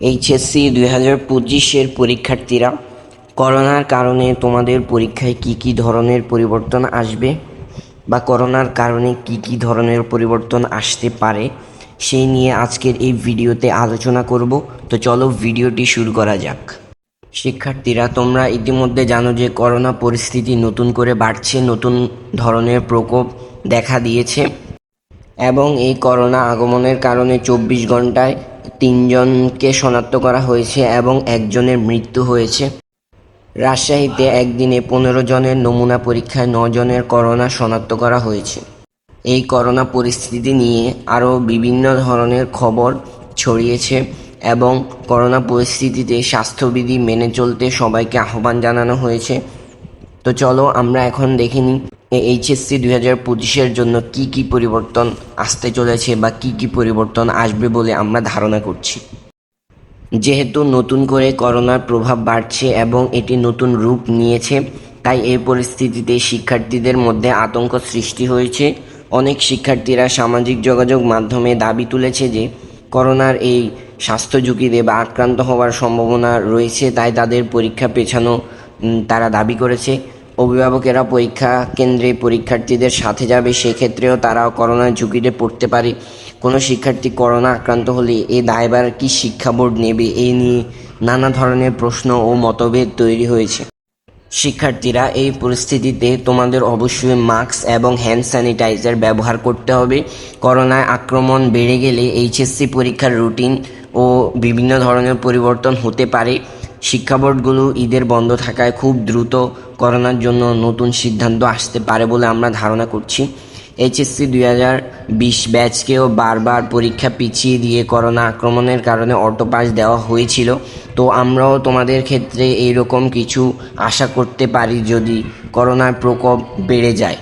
HSC দুই হাজার পঁচিশের পরীক্ষার্থীরা, করোনার কারণে তোমাদের পরীক্ষায় কি কি ধরনের পরিবর্তন আসবে বা করোনার কারণে কি কি ধরনের পরিবর্তন আসতে পারে, সেই নিয়ে আজকের এই ভিডিওতে আলোচনা করব। তো চলো ভিডিওটি শুরু করা যাক। শিক্ষার্থীরা, তোমরা ইতিমধ্যে জানো যে করোনা পরিস্থিতি নতুন করে বাড়ছে, নতুন ধরনের প্রকোপ দেখা দিয়েছে এবং এই করোনা আগমনের কারণে চব্বিশ ঘন্টায় তিনজনকে শনাক্ত করা হয়েছে এবং একজনের মৃত্যু হয়েছে। রাজশাহীতে একদিনে পনেরো জনের নমুনা পরীক্ষায় জনের করোনা শনাক্ত করা হয়েছে। এই করোনা পরিস্থিতি নিয়ে আরও বিভিন্ন ধরনের খবর ছড়িয়েছে এবং করোনা পরিস্থিতিতে স্বাস্থ্যবিধি মেনে চলতে সবাইকে আহ্বান জানানো হয়েছে। তো চলো আমরা এখন দেখে নিই এইচএসসি দুই হাজার পঁচিশের জন্য কি কি পরিবর্তন আসতে চলেছে বা কি কি পরিবর্তন আসবে বলে আমরা ধারণা করছি। যেহেতু নতুন করে করোনার প্রভাব বাড়ছে এবং এটি নতুন রূপ নিয়েছে, তাই এই পরিস্থিতিতে শিক্ষার্থীদের মধ্যে আতঙ্ক সৃষ্টি হয়েছে। অনেক শিক্ষার্থীরা সামাজিক যোগাযোগ মাধ্যমে দাবি তুলেছে যে, করোনার এই স্বাস্থ্য ঝুঁকিতে বা আক্রান্ত হওয়ার সম্ভাবনা রয়েছে, তাই তাদের পরীক্ষা পেছানো তারা দাবি করেছে। অভিভাবকেরা পরীক্ষা কেন্দ্রে পরীক্ষার্থীদের সাথে যাবে, সেক্ষেত্রেও তারা করোনার ঝুঁকিতে পড়তে পারে। কোনো শিক্ষার্থী করোনা আক্রান্ত হলে এ দায়ভার কি শিক্ষা বোর্ড নেবে এই নিয়ে নানা ধরনের প্রশ্ন ও মতভেদ তৈরি হয়েছে। শিক্ষার্থীরা এই পরিস্থিতিতে তোমাদের অবশ্যই মাস্ক এবং হ্যান্ড স্যানিটাইজার ব্যবহার করতে হবে। করোনায় আক্রমণ বেড়ে গেলে এইচএসসি পরীক্ষার রুটিন ও বিভিন্ন ধরনের পরিবর্তন হতে পারে। শিক্ষা বোর্ডগুলো ঈদের বন্ধ থাকায় খুব দ্রুত করোনার জন্য নতুন সিদ্ধান্ত আসতে পারে বলে আমরা ধারণা করছি। এইচএসসি দুই হাজার বিশ ব্যাচকেও বারবার পরীক্ষা পিছিয়ে দিয়ে করোনা আক্রমণের কারণে অটো পাস দেওয়া হয়েছিল। তো আমরাও তোমাদের ক্ষেত্রে এইরকম কিছু আশা করতে পারি যদি করোনার প্রকোপ বেড়ে যায়।